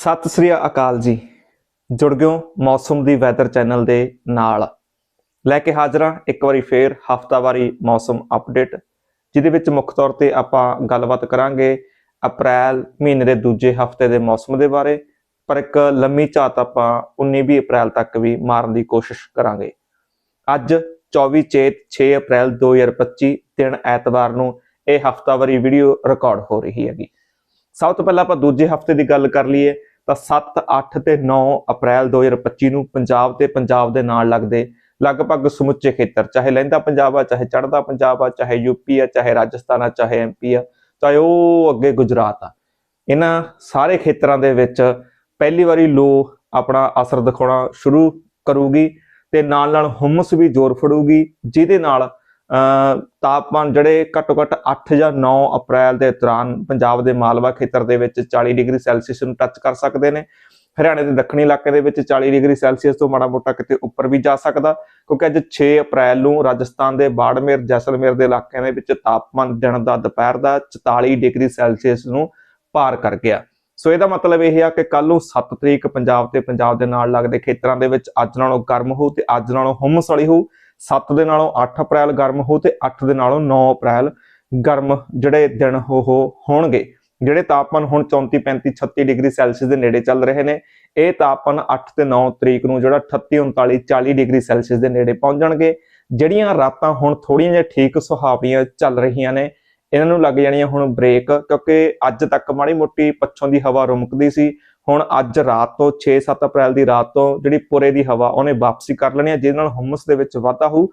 ਸਤਿ ਸ੍ਰੀ ਅਕਾਲ ਜੀ। ਜੁੜ ਗਿਓ ਮੌਸਮ ਦੀ ਵੈਦਰ ਚੈਨਲ ਦੇ ਨਾਲ। ਲੈ ਕੇ ਹਾਜ਼ਰਾਂ ਇੱਕ ਵਾਰੀ ਫੇਰ ਹਫਤਾਵਾਰੀ ਮੌਸਮ ਅਪਡੇਟ ਜਿਹਦੇ ਵਿੱਚ ਮੁੱਖ ਤੌਰ ਤੇ ਆਪਾਂ ਗੱਲਬਾਤ ਕਰਾਂਗੇ ਅਪ੍ਰੈਲ ਮਹੀਨੇ ਦੇ ਦੂਜੇ ਹਫ਼ਤੇ ਦੇ ਮੌਸਮ ਦੇ ਬਾਰੇ, ਪਰ ਇੱਕ ਲੰਮੀ ਝਾਤ ਆਪਾਂ 19-20 ਅਪ੍ਰੈਲ ਤੱਕ ਵੀ ਮਾਰਨ ਦੀ ਕੋਸ਼ਿਸ਼ ਕਰਾਂਗੇ। ਅੱਜ 24 ਚੇਤ 6 ਅਪ੍ਰੈਲ 2025 ਦਿਨ ਐਤਵਾਰ ਨੂੰ ਇਹ ਹਫਤਾਵਾਰੀ ਵੀਡੀਓ ਰਿਕਾਰਡ ਹੋ ਰਹੀ ਹੈਗੀ। ਸਭ ਤੋਂ ਪਹਿਲਾਂ ਆਪਾਂ ਦੂਜੇ ਹਫ਼ਤੇ ਦੀ ਗੱਲ ਕਰ ਲਈਏ। ਤਾਂ 7 8 ਤੇ 9 ਅਪ੍ਰੈਲ 2025 ਨੂੰ ਪੰਜਾਬ ਤੇ ਪੰਜਾਬ ਦੇ ਨਾਲ ਲੱਗਦੇ ਲਗਭਗ ਸਮੁੱਚੇ ਖੇਤਰ, ਚਾਹੇ ਲਹਿੰਦਾ ਪੰਜਾਬ ਆ, ਚਾਹੇ ਚੜ੍ਹਦਾ ਪੰਜਾਬ ਆ, ਚਾਹੇ ਯੂਪੀ ਆ, ਚਾਹੇ ਰਾਜਸਥਾਨ ਆ, ਚਾਹੇ ਐਮਪੀ ਆ, ਚਾਹੇ ਉਹ ਅੱਗੇ ਗੁਜਰਾਤ ਆ। ਇਹਨਾਂ ਸਾਰੇ ਖੇਤਰਾਂ ਦੇ ਵਿੱਚ ਪਹਿਲੀ ਵਾਰੀ ਲੋ ਆਪਣਾ ਅਸਰ ਦਿਖਾਉਣਾ ਸ਼ੁਰੂ ਕਰੂਗੀ ਤੇ ਨਾਲ ਨਾਲ ਹੁਮਸ ਵੀ ਜ਼ੋਰ ਫੜੂਗੀ, ਜਿਹਦੇ ਨਾਲ ਤਾਪਮਾਨ ਜਿਹੜੇ ਘੱਟੋ ਘੱਟ 8 ਜਾਂ 9 ਅਪ੍ਰੈਲ ਦੇ ਦੌਰਾਨ ਪੰਜਾਬ ਦੇ ਮਾਲਵਾ ਖੇਤਰ ਦੇ ਵਿੱਚ 40 ਡਿਗਰੀ ਸੈਲਸੀਅਸ ਨੂੰ ਟੱਚ ਕਰ ਸਕਦੇ ਨੇ। ਹਰਿਆਣੇ ਦੇ ਦੱਖਣੀ ਇਲਾਕੇ ਦੇ ਵਿੱਚ 40 ਡਿਗਰੀ ਸੈਲਸੀਅਸ ਤੋਂ ਮਾੜਾ ਮੋਟਾ ਕਿਤੇ ਉੱਪਰ ਵੀ ਜਾ ਸਕਦਾ, ਕਿਉਂਕਿ ਅੱਜ 6 ਅਪ੍ਰੈਲ ਨੂੰ ਰਾਜਸਥਾਨ ਦੇ ਬਾੜਮੇਰ, ਜੈਸਲਮੇਰ ਦੇ ਇਲਾਕਿਆਂ ਦੇ ਵਿੱਚ ਤਾਪਮਾਨ ਦਿਨ ਦਾ ਦੁਪਹਿਰ ਦਾ 44 ਡਿਗਰੀ ਸੈਲਸੀਅਸ ਨੂੰ ਪਾਰ ਕਰ ਗਿਆ। ਸੋ ਇਹਦਾ ਮਤਲਬ ਇਹ ਆ ਕਿ ਕੱਲ ਨੂੰ 7 ਤਰੀਕ ਪੰਜਾਬ ਤੇ ਪੰਜਾਬ ਦੇ ਨਾਲ ਲੱਗਦੇ ਖੇਤਰਾਂ ਦੇ ਵਿੱਚ ਅੱਜ ਨਾਲੋਂ ਗਰਮ ਹੋਊ ਤੇ ਅੱਜ ਨਾਲੋਂ ਹੁੰਮਸ ਵਾਲੀ ਹੋਊ। 7 ਦੇ ਨਾਲੋਂ 8 ਅਪ੍ਰੈਲ ਗਰਮ ਹੋ ਤੇ 8 ਦੇ ਨਾਲੋਂ 9 ਅਪ੍ਰੈਲ ਗਰਮ ਜਿਹੜੇ ਦਿਨ ਹੋ ਹੋਣਗੇ। ਜਿਹੜੇ ਤਾਪਮਾਨ ਹੁਣ 34 35 36 ਡਿਗਰੀ ਸੈਲਸੀਅਸ ਦੇ ਨੇੜੇ ਚੱਲ ਰਹੇ ਨੇ, ਇਹ ਤਾਪਮਾਨ 8 ਤੇ 9 ਤਰੀਕ ਨੂੰ ਜਿਹੜਾ 38 39 40 ਡਿਗਰੀ ਸੈਲਸੀਅਸ ਦੇ ਨੇੜੇ ਪਹੁੰਚਣਗੇ ਜਿਹੜੀਆਂ ਰਾਤਾਂ ਹੁਣ ਥੋੜੀਆਂ ਜਿਹੀਆਂ ਠੀਕ ਸੁਹਾਵੀਆਂ ਚੱਲ ਰਹੀਆਂ ਨੇ, ਇਹਨਾਂ ਨੂੰ ਲੱਗ ਜਾਣੀਆਂ ਹੁਣ ਬ੍ਰੇਕ, ਕਿਉਂਕਿ ਅੱਜ ਤੱਕ ਮਾੜੀ ਮੋਟੀ ਪੱਛੋਂ ਦੀ ਹਵਾ ਰੁਮਕਦੀ ਸੀ। ਹੁਣ ਅੱਜ ਰਾਤ ਤੋਂ 6-7 ਅਪ੍ਰੈਲ ਦੀ ਰਾਤ ਤੋਂ ਜਿਹੜੀ ਪੁਰੇ ਦੀ ਹਵਾ ਉਹਨੇ ਵਾਪਸੀ ਕਰ ਲੈਣੀ ਹੈ, ਜਿਹਦੇ ਨਾਲ ਹੁਮਸ ਦੇ ਵਿੱਚ ਵਾਧਾ ਹੋਊ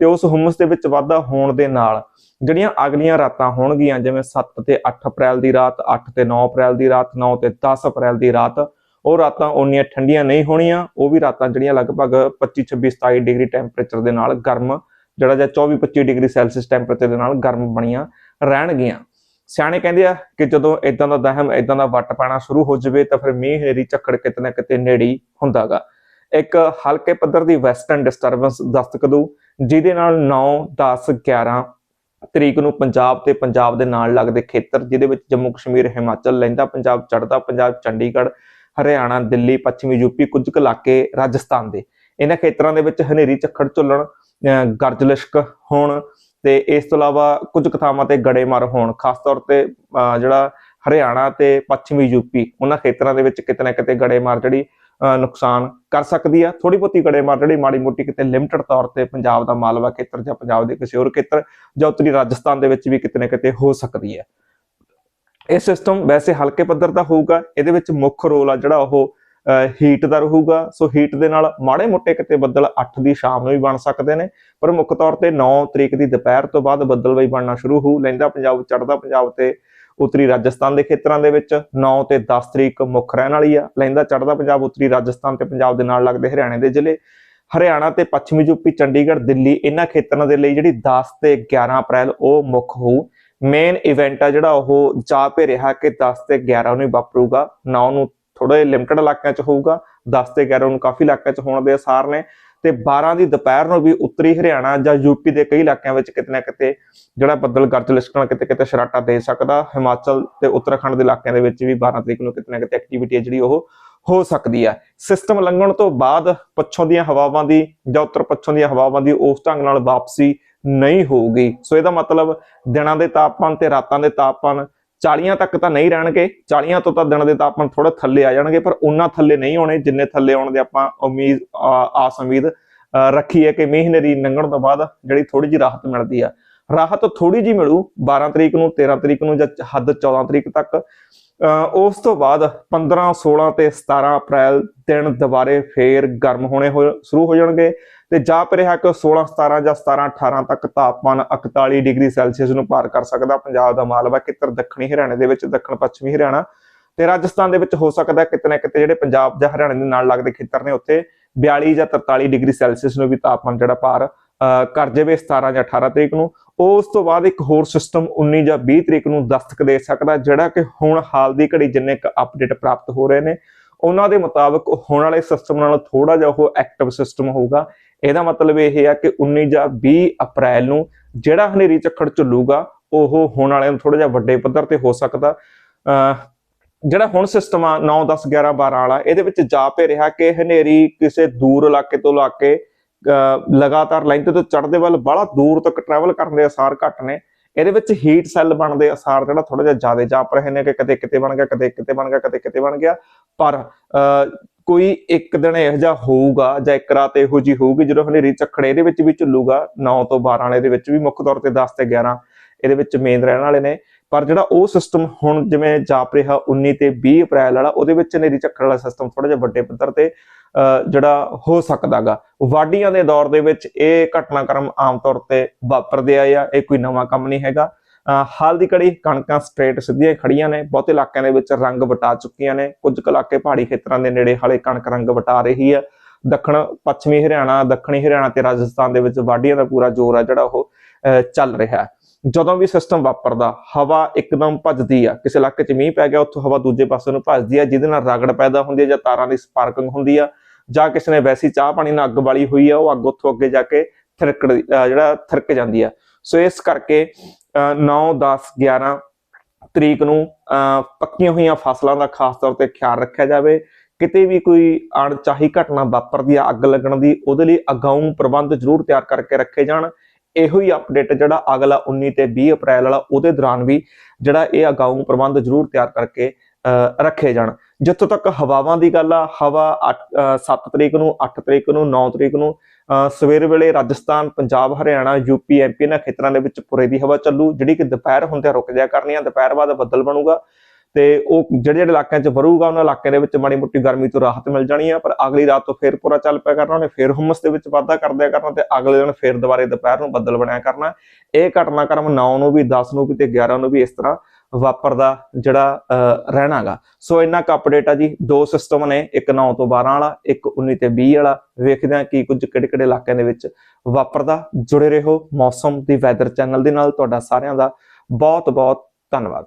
ਤੇ ਉਸ ਹੁਮਸ ਦੇ ਵਿੱਚ ਵਾਧਾ ਹੋਣ ਦੇ ਨਾਲ ਜਿਹੜੀਆਂ ਅਗਲੀਆਂ ਰਾਤਾਂ ਹੋਣਗੀਆਂ, ਜਿਵੇਂ 7 ਤੇ 8 ਅਪ੍ਰੈਲ ਦੀ ਰਾਤ 8 ਤੇ 9 ਅਪ੍ਰੈਲ ਦੀ ਰਾਤ 9 ਤੇ 10 ਅਪ੍ਰੈਲ ਦੀ ਰਾਤ, ਉਹ ਰਾਤਾਂ ਓਨੀਆਂ ਠੰਡੀਆਂ ਨਹੀਂ ਹੋਣੀਆਂ, ਉਹ ਵੀ ਰਾਤਾਂ ਜਿਹੜੀਆਂ ਲਗਭਗ 25 26 27 ਡਿਗਰੀ ਟੈਂਪਰੇਚਰ ਦੇ ਨਾਲ ਗਰਮ, ਜਿਹੜਾ ਜਾਂ 24 25 ਡਿਗਰੀ ਸੈਲਸੀਅਸ ਟੈਂਪਰੇਚਰ ਦੇ ਨਾਲ ਗਰਮ ਬਣੀਆਂ ਰਹਿਣਗੀਆਂ। ਸਿਆਣੇ ਕਹਿੰਦੇ ਆ ਕਿ ਜਦੋਂ ਇਦਾਂ ਦਾ ਦਹਿਮ ਇਦਾਂ ਦਾ ਵੱਟ ਪੈਣਾ ਸ਼ੁਰੂ ਹੋ ਜਾਵੇ ਤਾਂ ਫਿਰ ਮੀਂਹ ਹਨੇਰੀ ਝੱਖੜ ਕਿਤੇ ਨਾ ਕਿਤੇ ਨੇੜੀ ਹੀ ਹੁੰਦਾਗਾ। ਇੱਕ ਹਲਕੇ ਪੱਧਰ ਦੀ ਵੈਸਟਰਨ ਡਿਸਟਰਬੈਂਸ ਦਸਤਕ ਦੂ ਜਿਹਦੇ ਨਾਲ 9 10 11 ਤਰੀਕ ਨੂੰ ਪੰਜਾਬ ਤੇ ਪੰਜਾਬ ਦੇ ਨਾਲ ਲੱਗਦੇ ਖੇਤਰ, ਜਿਹਦੇ ਵਿੱਚ ਜੰਮੂ ਕਸ਼ਮੀਰ, ਹਿਮਾਚਲ, ਲਹਿੰਦਾ ਪੰਜਾਬ, ਚੜ੍ਹਦਾ ਪੰਜਾਬ, ਚੰਡੀਗੜ੍ਹ, ਹਰਿਆਣਾ, ਦਿੱਲੀ, ਪੱਛਮੀ ਯੂਪੀ ਕੁਝ ਕੁ ਇਲਾਕੇ ਰਾਜਸਥਾਨ ਦੇ। ਇਹਨਾਂ ਖੇਤਰਾਂ ਦੇ ਵਿੱਚ ਹਨੇਰੀ ਝੱਖੜ ਝੁੱਲਣ, ਅਹ ਗਰਜ ਹੋਣ ਤੇ ਇਸ ਤੋਂ ਇਲਾਵਾ ਕੁਝ ਕਥਾਵਾਂ ਤੇ ਗੜੇਮਾਰ ਹੋਣ, ਖਾਸ ਤੌਰ ਤੇ ਜਿਹੜਾ ਹਰਿਆਣਾ ਤੇ ਪੱਛਮੀ ਯੂਪੀ, ਉਹਨਾਂ ਖੇਤਰਾਂ ਦੇ ਵਿੱਚ ਕਿਤੇ ਨਾ ਕਿਤੇ ਗੜੇਮਾਰ ਜਿਹੜੀ ਨੁਕਸਾਨ ਕਰ ਸਕਦੀ ਆ। ਥੋੜੀ ਬਹੁਤੀ ਗੜੇਮਾਰ ਜਿਹੜੀ ਮਾੜੀ ਮੋਟੀ ਕਿਤੇ ਲਿਮਟਿਡ ਤੌਰ ਤੇ ਪੰਜਾਬ ਦਾ ਮਾਲਵਾ ਖੇਤਰ ਜਾਂ ਪੰਜਾਬ ਦੇ ਕਿਸੇ ਹੋਰ ਖੇਤਰ ਜਾਂ ਉੱਤਰੀ ਰਾਜਸਥਾਨ ਦੇ ਵਿੱਚ ਵੀ ਕਿਤੇ ਨਾ ਕਿਤੇ ਹੋ ਸਕਦੀ ਹੈ ਇਹ ਸਿਸਟਮ ਵੈਸੇ ਹਲਕੇ ਪੱਧਰ ਦਾ ਹੋਊਗਾ, ਇਹਦੇ ਵਿੱਚ ਮੁੱਖ ਰੋਲ ਆ ਜਿਹੜਾ ਉਹ ਹੀਟ ਦਾ ਰਹੂਗਾ। ਸੋ ਹੀਟ ਦੇ ਨਾਲ ਮਾੜੇ ਮੋਟੇ ਕਿਤੇ ਬੱਦਲ 8 ਦੀ ਸ਼ਾਮ ਨੂੰ ਵੀ ਬਣ ਸਕਦੇ ਨੇ। ਪਰ ਮੁੱਖ ਤੌਰ ਤੇ 9 ਤਰੀਕ ਦੀ ਦੁਪਹਿਰ ਤੋਂ ਬਾਅਦ ਬੱਦਲ ਬੱਦਲਬਾਈ ਬਣਨਾ ਸ਼ੁਰੂ ਹੋਊ। ਲੈਂਦਾ ਪੰਜਾਬ ਚੜਦਾ ਪੰਜਾਬ ਤੇ ਉੱਤਰੀ ਰਾਜਸਥਾਨ ਦੇ ਖੇਤਰਾਂ ਦੇ ਵਿੱਚ 9 ਤੇ 10 ਤਰੀਕ ਮੁੱਖ ਰਹਿਣ ਵਾਲੀ ਆ। ਲੈਂਦਾ ਚੜਦਾ ਪੰਜਾਬ, ਉੱਤਰੀ ਰਾਜਸਥਾਨ ਤੇ ਪੰਜਾਬ ਦੇ ਨਾਲ ਲੱਗਦੇ ਹਰਿਆਣੇ ਦੇ ਜ਼ਿਲ੍ਹੇ। ਹਰਿਆਣਾ ਤੇ ਪੱਛਮੀ ਯੂਪੀ, ਚੰਡੀਗੜ੍ਹ, ਦਿੱਲੀ ਇਹਨਾਂ ਖੇਤਰਾਂ ਦੇ ਲਈ ਜਿਹੜੀ 10 ਤੇ 11 ਅਪ੍ਰੈਲ ਉਹ ਮੁੱਖ ਹੋਊ। ਮੇਨ ਇਵੈਂਟ ਆ ਜਿਹੜਾ ਉਹ ਜਾ ਪੇ ਰਿਹਾ ਕਿ 10 ਤੇ 11 ਨੂੰ ਹੀ ਵਾਪਰੂਗਾ। 9 ਨੂੰ ਥੋੜੇ ਲਿਮਟਿਡ ਇਲਾਕਿਆਂ 'ਚ ਹੋਊਗਾ 10 ਤੇ 11 ਨੂੰ ਕਾਫੀ ਇਲਾਕਿਆਂ 'ਚ ਹੋਣ ਦੇ ਅਸਾਰ ਨੇ। ਤੇ 12 ਦੀ ਦੁਪਹਿਰ ਨੂੰ ਵੀ ਉੱਤਰੀ ਹਰਿਆਣਾ ਜਾਂ ਯੂਪੀ ਦੇ ਕਈ ਇਲਾਕਿਆਂ ਵਿੱਚ ਕਿਤੇ ਨਾ ਕਿਤੇ ਜਿਹੜਾ ਬੱਦਲ ਗਰਜ ਲਿਸ਼ਕਣ ਕਿਤੇ ਕਿਤੇ ਸ਼ਰਾਟਾ ਦੇ ਸਕਦਾ, ਹਿਮਾਚਲ ਤੇ ਉੱਤਰਾਖੰਡ ਦੇ ਇਲਾਕਿਆਂ ਦੇ ਵਿੱਚ ਵੀ 12 ਤਰੀਕ ਨੂੰ ਕਿਤੇ ਨਾ ਕਿਤੇ ਐਕਟੀਵਿਟੀ ਹੈ ਜਿਹੜੀ ਉਹ ਹੋ ਸਕਦੀ ਹੈ। ਸਿਸਟਮ ਲੰਘਣ ਤੋਂ ਬਾਅਦ ਪੱਛੋਂ ਦੀਆਂ ਹਵਾਵਾਂ ਦੀ ਜਾਂ ਉੱਤਰ ਪੱਛੋਂ ਦੀਆਂ ਹਵਾਵਾਂ ਦੀ ਉਸ ਢੰਗ ਨਾਲ ਵਾਪਸੀ ਨਹੀਂ ਹੋਊਗੀ। ਸੋ ਇਹਦਾ ਮਤਲਬ ਦਿਨਾਂ ਦੇ ਤਾਪਮਾਨ ਤੇ ਰਾਤਾਂ ਦੇ ਤਾਪਮਾਨ 40 ਤੱਕ ਤਾਂ ਨਹੀਂ ਰਹਿਣਗੇ 40 ਤੋਂ ਤਾਂ ਦਿਨ ਦੇ ਤਾਪਮਾਨ ਥੋੜਾ ਥੱਲੇ ਆ ਜਾਣਗੇ, ਪਰ ਉਹਨਾਂ ਥੱਲੇ ਨਹੀਂ ਹੋਣੇ ਜਿੰਨੇ ਥੱਲੇ ਆਉਣ ਦੇ ਆਪਾਂ ਉਮੀਦ ਆਸ, ਉਮੀਦ ਰੱਖੀ ਹੈ ਕਿ ਮੀਂਹ ਹਨੇਰੀ ਲੰਘਣ ਤੋਂ ਬਾਅਦ ਜਿਹੜੀ ਥੋੜੀ ਜਿਹੀ ਰਾਹਤ ਮਿਲਦੀ ਆ। ਰਾਹਤ ਥੋੜੀ ਜਿਹੀ ਮਿਲੂ 12 ਤਰੀਕ ਨੂੰ 13 ਤਰੀਕ ਨੂੰ ਜਾਂ ਹੱਦ 14 ਤਰੀਕ ਤੱਕ। ਉਸ ਤੋਂ ਬਾਅਦ 15 16 ਤੇ 17 ਅਪ੍ਰੈਲ ਦਿਨ ਦੁਬਾਰੇ ਫੇਰ ਗਰਮ ਹੋਣੇ ਸ਼ੁਰੂ ਹੋ ਜਾਣਗੇ ਤੇ ਜਾਪ ਰਿਹਾ ਕਿ 16 17 ਜਾਂ 17 18 ਤੱਕ ਤਾਪਮਾਨ 41 ਡਿਗਰੀ ਸੈਲਸੀਅਸ ਨੂੰ ਪਾਰ ਕਰ ਸਕਦਾ। ਪੰਜਾਬ ਦਾ ਮਾਲਵਾ ਖੇਤਰ ਦੱਖਣੀ ਹਰਿਆਣੇ ਦੇ ਵਿੱਚ, ਦੱਖਣ ਪੱਛਮੀ ਹਰਿਆਣਾ ਤੇ ਰਾਜਸਥਾਨ ਦੇ ਵਿੱਚ ਹੋ ਸਕਦਾ ਕਿਤੇ ਨਾ ਕਿਤੇ ਜਿਹੜੇ ਪੰਜਾਬ ਜਾਂ ਹਰਿਆਣੇ ਦੇ ਨਾਲ ਲੱਗਦੇ ਖੇਤਰ ਨੇ, ਉੱਥੇ 42 ਜਾਂ 43 ਡਿਗਰੀ ਸੈਲਸੀਅਸ ਨੂੰ ਵੀ ਤਾਪਮਾਨ ਜਿਹੜਾ ਪਾਰ ਕਰ ਜਾਵੇ 17 ਜਾਂ 18 ਤਰੀਕ ਨੂੰ। ਉਸ ਤੋਂ ਬਾਅਦ ਇੱਕ ਹੋਰ ਸਿਸਟਮ 19 ਜਾਂ 20 ਤਰੀਕ ਨੂੰ ਦਸਤਕ ਦੇ ਸਕਦਾ ਜਿਹੜਾ ਕਿ ਹੁਣ ਹਾਲ ਦੀ ਘੜੀ ਜਿੰਨੇ ਕ ਅਪਡੇਟ ਪ੍ਰਾਪਤ ਹੋ ਰਹੇ ਨੇ, ਉਹਨਾਂ ਦੇ ਮੁਤਾਬਕ ਹੋਣ ਵਾਲੇ ਸਿਸਟਮ ਨਾਲ ਥੋੜਾ ਜਿਹਾ ਉਹ ਐਕਟਿਵ ਸਿਸਟਮ ਹੋਊਗਾ। ਇਹਦਾ ਮਤਲਬ ਇਹ ਹੈ ਕਿ 19 ਜਾਂ 20 ਅਪ੍ਰੈਲ ਨੂੰ ਜਿਹੜਾ ਹਨੇਰੀ ਝੱਖੜ ਝੁੱਲੂਗਾ, ਉਹ ਹੁਣ ਵਾਲਿਆਂ ਨੂੰ ਥੋੜਾ ਜਿਹਾ ਵੱਡੇ ਪੱਧਰ ਤੇ ਹੋ ਸਕਦਾ। ਜਿਹੜਾ ਹੁਣ ਸਿਸਟਮ ਆ 9 10 11 12 ਵਾਲਾ, ਇਹਦੇ ਵਿੱਚ ਜਾ ਇਹ ਰਿਹਾ ਕਿ ਹਨੇਰੀ ਕਿਸੇ ਦੂਰ ਇਲਾਕੇ ਤੋਂ ਲਾ ਕੇ ਲਗਾਤਾਰ ਲੈਂਥ ਤੋਂ ਚੜ੍ਹਦੇ ਵੱਲ ਬੜਾ ਦੂਰ ਤੱਕ ਟਰੈਵਲ ਕਰਨ ਦੇ ਅਸਾਰ ਘੱਟ ਨੇ। ਇਹਦੇ ਵਿੱਚ ਹੀਟ ਸੈੱਲ ਬਣਦੇ ਅਸਾਰ ਜਿਹੜਾ ਥੋੜਾ ਜਿਹਾ ਜ਼ਿਆਦਾ ਜਾਪ ਰਹੇ ਨੇ ਕਿ ਕਦੇ ਕਿਤੇ ਬਣ ਗਿਆ ਕਦੇ ਕਿਤੇ ਬਣ ਗਿਆ ਕਦੇ ਕਿਤੇ ਬਣ ਗਿਆ। ਪਰ ਅਹ, ਕੋਈ ਇੱਕ ਦਿਨ ਇਹੋ ਜਿਹਾ ਹੋਊਗਾ ਜਾਂ ਇੱਕ ਰਾਤ ਇਹੋ ਜੀ ਹੋਊਗੀ ਜਦੋਂ ਹਨੇਰੀ ਝੱਖੜ ਇਹਦੇ ਵਿੱਚ ਵੀ ਝੁੱਲੂਗਾ 9 ਤੋਂ 12 ਵਾਲੇ ਦੇ ਵਿੱਚ ਵੀ ਮੁੱਖ ਤੌਰ ਤੇ 10 ਤੇ 11 ਇਹਦੇ ਵਿੱਚ ਮੇਨ ਰਹਿਣ ਵਾਲੇ ਨੇ। ਪਰ ਜਿਹੜਾ ਉਹ ਸਿਸਟਮ ਹੁਣ ਜਿਵੇਂ ਜਾਪ ਰਿਹਾ 19 ਤੇ 20 ਅਪ੍ਰੈਲ ਵਾਲਾ ਉਹਦੇ ਵਿੱਚ ਹਨੇਰੀ ਝੱਖੜ ਵਾਲਾ ਸਿਸਟਮ ਥੋੜਾ ਜਿਹਾ ਵੱਡੇ ਪੱਧਰ ਤੇ ਜਿਹੜਾ ਹੋ ਸਕਦਾਗਾ। ਵਾਢੀਆਂ ਦੇ ਦੌਰ ਦੇ ਵਿੱਚ ਇਹ ਘਟਨਾਕ੍ਰਮ ਆਮ ਤੌਰ ਤੇ ਵਾਪਰਦੇ ਆ ਜਾਂ ਇਹ ਕੋਈ ਨਵਾਂ ਕੰਮ ਨਹੀਂ ਹੈਗਾ। ਹਾਲ ਦੀ ਘੜੀ ਕਣਕਾਂ ਸਟ੍ਰੇਟ ਸਿੱਧੀਆਂ ਹੀ ਖੜੀਆਂ ਨੇ, ਬਹੁਤੇ ਇਲਾਕਿਆਂ ਦੇ ਵਿੱਚ ਰੰਗ ਵਟਾ ਚੁੱਕੀਆਂ ਨੇ। ਕੁਝ ਕੁ ਇਲਾਕੇ ਪਹਾੜੀ ਖੇਤਰਾਂ ਦੇ ਨੇੜੇ ਹਾਲੇ ਕਣਕ ਰੰਗ ਵਟਾ ਰਹੀ ਹੈ। ਦੱਖਣ, ਪੱਛਮੀ ਹਰਿਆਣਾ, ਦੱਖਣੀ ਹਰਿਆਣਾ ਤੇ ਰਾਜਸਥਾਨ ਦੇ ਵਿੱਚ ਵਾਢੀਆਂ ਦਾ ਪੂਰਾ ਜ਼ੋਰ ਆ ਜਿਹੜਾ ਉਹ ਚੱਲ ਰਿਹਾ ਹੈ। ਜਦੋਂ ਵੀ ਸਿਸਟਮ ਵਾਪਰਦਾ, ਹਵਾ ਇੱਕਦਮ ਭੱਜਦੀ ਆ। ਕਿਸੇ ਇਲਾਕੇ 'ਚ ਮੀਂਹ ਪੈ ਗਿਆ, ਉੱਥੋਂ ਹਵਾ ਦੂਜੇ ਪਾਸੇ ਨੂੰ ਭੱਜਦੀ ਆ, ਜਿਹਦੇ ਨਾਲ ਰਗੜ ਪੈਦਾ ਹੁੰਦੀ ਆ ਜਾਂ ਤਾਰਾਂ ਦੀ ਸਪਾਰਕਿੰਗ ਹੁੰਦੀ ਆ। ਜਾਂ ਕਿਸੇ ਨੇ ਵੈਸੀ ਚਾਹ ਪਾਣੀ ਨਾਲ ਅੱਗ ਬਾਲੀ ਹੋਈ ਆ, ਉਹ ਅੱਗ ਉੱਥੋਂ ਅੱਗੇ ਜਾ ਕੇ ਥਿਰਕੜ ਜਿਹੜਾ ਥਿਰਕ ਜਾਂਦੀ ਆ। ਸੋ ਇਸ ਕਰਕੇ 9 10 11 ਤਰੀਕ ਨੂੰ, ਅਹ ਪੱਕੀਆਂ ਹੋਈਆਂ ਫਸਲਾਂ ਦਾ ਖਾਸ ਤੌਰ ਤੇ ਖਿਆਲ ਰੱਖਿਆ ਜਾਵੇ। ਕਿਤੇ ਵੀ ਕੋਈ ਅਣਚਾਹੀ ਘਟਨਾ ਵਾਪਰਦੀ ਆ, ਅੱਗ ਲੱਗਣ ਦੀ, ਉਹਦੇ ਲਈ ਅਗਾਊਂ ਪ੍ਰਬੰਧ ਜ਼ਰੂਰ ਤਿਆਰ ਕਰਕੇ ਰੱਖੇ ਜਾਣ। ਇਹੋ ਹੀ ਅਪਡੇਟ ਜਿਹੜਾ ਅਗਲਾ 19 ਤੇ 20 ਅਪ੍ਰੈਲ ਵਾਲਾ, ਉਹਦੇ ਦੌਰਾਨ ਵੀ ਜਿਹੜਾ ਇਹ ਅਗਾਊਂ ਪ੍ਰਬੰਧ ਜ਼ਰੂਰ ਤਿਆਰ ਕਰਕੇ, ਅਹ ਰੱਖੇ ਜਾਣ। ਜਿੱਥੋਂ ਤੱਕ ਹਵਾਵਾਂ ਦੀ ਗੱਲ ਆ, ਹਵਾ 7 ਤਰੀਕ ਨੂੰ 8 ਤਰੀਕ ਨੂੰ 9 ਤਰੀਕ ਨੂੰ, ਅਹ ਸਵੇਰ ਵੇਲੇ ਰਾਜਸਥਾਨ, ਪੰਜਾਬ, ਹਰਿਆਣਾ ਯੂਪੀ ਐਮਪੀ ਇਹਨਾਂ ਖੇਤਰਾਂ ਦੇ ਵਿੱਚ ਪੁਰੇ ਦੀ ਹਵਾ ਚੱਲੂ, ਜਿਹੜੀ ਕਿ ਦੁਪਹਿਰ ਹੁੰਦਿਆਂ ਰੁਕ ਜਾਇਆ ਕਰਨੀ ਆ ਦੁਪਹਿਰ ਬਾਅਦ ਬੱਦਲ ਬਣੂਗਾ ਤੇ ਉਹ ਜਿਹੜੇ ਜਿਹੜੇ ਇਲਾਕਿਆਂ 'ਚ ਵਰੂਗਾ, ਉਹਨਾਂ ਇਲਾਕਿਆਂ ਦੇ ਵਿੱਚ ਮਾੜੀ ਮੋਟੀ ਗਰਮੀ ਤੋਂ ਰਾਹਤ ਮਿਲ ਜਾਣੀ ਆ, ਪਰ ਅਗਲੀ ਰਾਤ ਤੋਂ ਫੇਰ ਪੂਰਾ ਚੱਲ ਪਿਆ ਕਰਨਾ, ਉਹਨੇ ਫੇਰ ਹੁਮਸ ਦੇ ਵਿੱਚ ਵਾਧਾ ਕਰਦਿਆ ਕਰਨਾ ਤੇ ਅਗਲੇ ਦਿਨ ਫੇਰ ਦੁਬਾਰੇ ਦੁਪਹਿਰ ਨੂੰ ਬੱਦਲ ਬਣਿਆ ਕਰਨਾ। ਇਹ ਘਟਨਾਕ੍ਰਮ 9 ਨੂੰ ਵੀ 10 ਨੂੰ ਵੀ ਤੇ 11 ਨੂੰ ਵੀ ਇਸ ਤਰ੍ਹਾਂ ਵਾਪਰਦਾ ਜਿਹੜਾ ਅਹ, ਰਹਿਣਾਗਾ। ਸੋ ਇੰਨਾ ਕੁ ਅਪਡੇਟ ਆ ਜੀ ਦੋ ਸਿਸਟਮ ਨੇ ਇੱਕ 9 ਤੋਂ 12 ਵਾਲਾ ਇੱਕ 19 ਤੇ 20 ਵਾਲਾ। ਵੇਖਦੇ ਹਾਂ ਕੀ ਕੁਝ ਕਿਹੜੇ ਕਿਹੜੇ ਇਲਾਕਿਆਂ ਦੇ ਵਿੱਚ ਵਾਪਰਦਾ। ਜੁੜੇ ਰਹੋ ਮੌਸਮ ਦੀ ਵੈਦਰ ਚੈਨਲ ਦੇ ਨਾਲ ਤੁਹਾਡਾ ਸਾਰਿਆਂ ਦਾ ਬਹੁਤ ਬਹੁਤ ਧੰਨਵਾਦ।